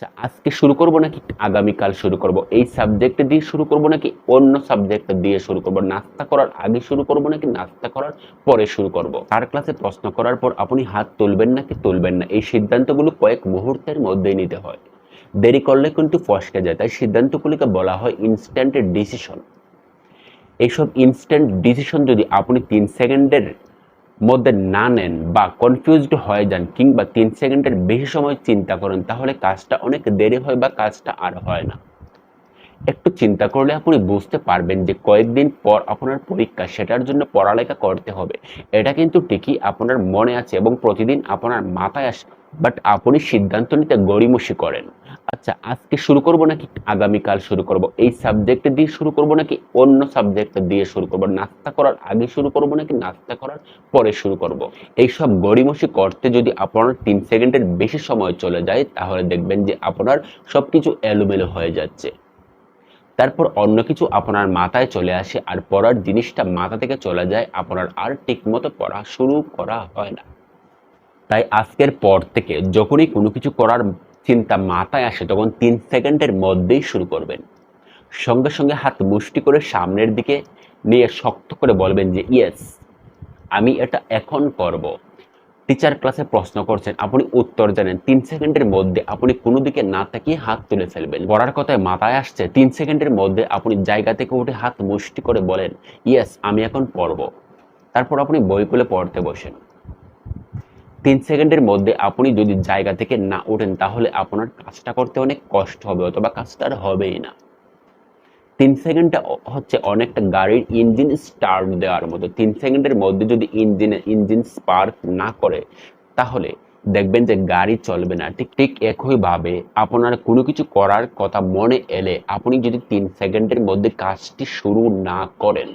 আচ্ছা আজকে শুরু করব নাকি আগামীকাল শুরু করব? এই সাবজেক্ট দিয়ে শুরু করব নাকি অন্য সাবজেক্ট দিয়ে শুরু করব? নাস্তা করার আগে শুরু করব নাকি নাস্তা করার পরে শুরু করব? তার ক্লাসে প্রশ্ন করার পর আপনি হাত তুলবেন নাকি তুলবেন না? এই সিদ্ধান্তগুলো কয়েক মুহূর্তের মধ্যেই নিতে হয়। দেরি করলে কিন্তু ফসকে যায়। তাই সিদ্ধান্তগুলিকে বলা হয় ইনস্ট্যান্ট ডিসিশন এইসব ইনস্ট্যান্ট ডিসিশন যদি আপনি তিন সেকেন্ডের মধ্যে না নেন বা কনফিউজড হয়ে যান কিংবা তিন সেকেন্ডের বেশি সময় চিন্তা করেন, তাহলে কাজটা অনেক দেরি হয় বা কাজটা আর হয় না। একটু চিন্তা করলে আপনি বুঝতে পারবেন যে কয়েকদিন পর আপনার পরীক্ষা, সেটার জন্য পড়ালেখা করতে হবে। এটা কিন্তু ঠিকই আপনার মনে আছে এবং প্রতিদিন আপনার মাথায় আসে বাট আপনি সিদ্ধান্ত নিতে গড়িমসি করেন। আচ্ছা আজকে শুরু করব নাকি আগামীকাল শুরু করব? এই সাবজেক্ট দিয়ে শুরু করব নাকি অন্য সাবজেক্ট দিয়ে শুরু করব? নাস্তা করার আগে শুরু করব নাকি নাস্তা করার পরে শুরু করব? এইসব গড়িমসি করতে যদি আপনার তিন সেকেন্ডের বেশি সময় চলে যায়, তাহলে দেখবেন যে আপনার সবকিছু এলোমেলো হয়ে যাচ্ছে। তারপর অন্য কিছু আপনার মাথায় চলে আসে আর পড়ার জিনিসটা মাথা থেকে চলে যায়, আপনার আর ঠিকমতো পড়া শুরু করা হয় না। তাই আজকের পর থেকে যখনই কোনো কিছু করার চিন্তা মাথায় আসে, তখন তিন সেকেন্ডের মধ্যেই শুরু করবেন। সঙ্গে সঙ্গে হাত মুষ্টি করে সামনের দিকে নিয়ে শক্ত করে বলবেন যে, ইয়েস, আমি এটা এখন করব। টিচার ক্লাসে প্রশ্ন করছেন, আপনি উত্তর জানেন। তিন সেকেন্ডের মধ্যে আপনি কোনো দিকে না তাকিয়ে হাত তুলে ফেলবেন। পড়ার কথায় মাথায় আসছে, তিন সেকেন্ডের মধ্যে আপনি জায়গা থেকে উঠে হাত মুষ্টি করে বলেন, ইয়েস, আমি এখন পড়ব। তারপর আপনি বই খুলে পড়তে বসেন। তিন সেকেন্ডের মধ্যে আপনি যদি জায়গা থেকে না ওঠেন, তাহলে আপনার কাজটা করতে অনেক কষ্ট হবে অথবা কাজটা আর হবেই না। তিন সেকেন্ডটা হচ্ছে অনেকটা গাড়ির ইঞ্জিন স্টার্ট দেওয়ার মতো। তিন সেকেন্ডের মধ্যে যদি ইঞ্জিনে, ইঞ্জিন স্পার্ক না করে, তাহলে দেখবেন যে গাড়ি চলবে না। ঠিক ঠিক একইভাবে আপনার কোনো কিছু করার কথা মনে এলে আপনি যদি তিন সেকেন্ডের মধ্যে কাজটি শুরু না করেন,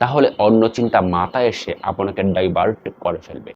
তাহলে অন্য চিন্তা মাথায় এসে আপনাকে ডাইভার্ট করে ফেলবে।